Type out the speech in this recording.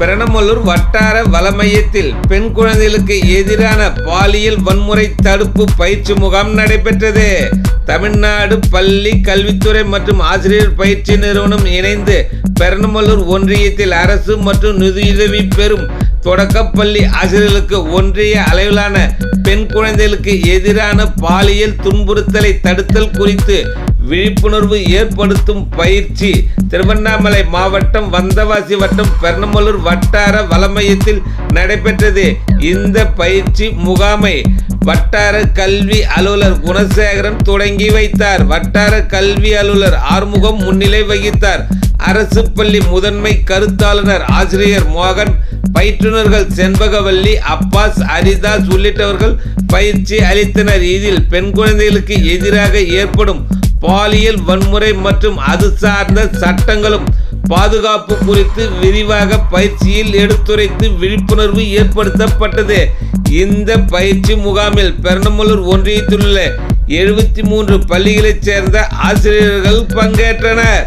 பெரணமல்லூர் வட்டார வள மையத்தில் பெண் குழந்தைகளுக்கு எதிரான பாலியல் வன்முறை தடுப்பு பயிற்சி முகாம் நடைபெற்றது. தமிழ்நாடு பள்ளி கல்வித்துறை மற்றும் ஆசிரியர் பயிற்சி நிறுவனம் இணைந்து பெரணமல்லூர் ஒன்றியத்தில் அரசு மற்றும் நிதியுதவி பெறும் தொடக்கப்பள்ளி ஆசிரியர்களுக்கு ஒன்றிய அளவிலான பெண் குழந்தைகளுக்கு எதிரான பாலியல் துன்புறுத்தலை தடுத்தல் குறித்து விழிப்புணர்வு ஏற்படுத்தும் பயிற்சி. திருவண்ணாமலை மாவட்டம் வந்தவாசி வட்டம் பெர்ணமலூர் வட்டார வளமையத்தில் நடைபெற்றது. இந்த பயிற்சி முகாமை வட்டார கல்வி அலுவலர் குணசேகரன் தொடங்கி வைத்தார். வட்டார கல்வி அலுவலர் ஆறுமுகம் முன்னிலை வகித்தார். அரசு பள்ளி முதன்மை கருத்தாளுநர் ஆசிரியர் மோகன் பயிற்றுனர்கள் செண்பகவல்லி அப்பாஸ் ஹரிதாஸ் உள்ளிட்டவர்கள் பயிற்சி அளித்தனர். இதில் பெண் குழந்தைகளுக்கு எதிராக ஏற்படும் பாலியல் வன்முறை மற்றும் அது சார்ந்த சட்டங்களும் பாதுகாப்பு குறித்து விரிவாக பயிற்சியில் எடுத்துரைத்து விழிப்புணர்வு ஏற்படுத்தப்பட்டது. இந்த பயிற்சி முகாமில் பெருநமலூர் ஒன்றியத்தில் உள்ள எழுபத்தி மூன்று பள்ளிகளைச் சேர்ந்த ஆசிரியர்கள் பங்கேற்றனர்.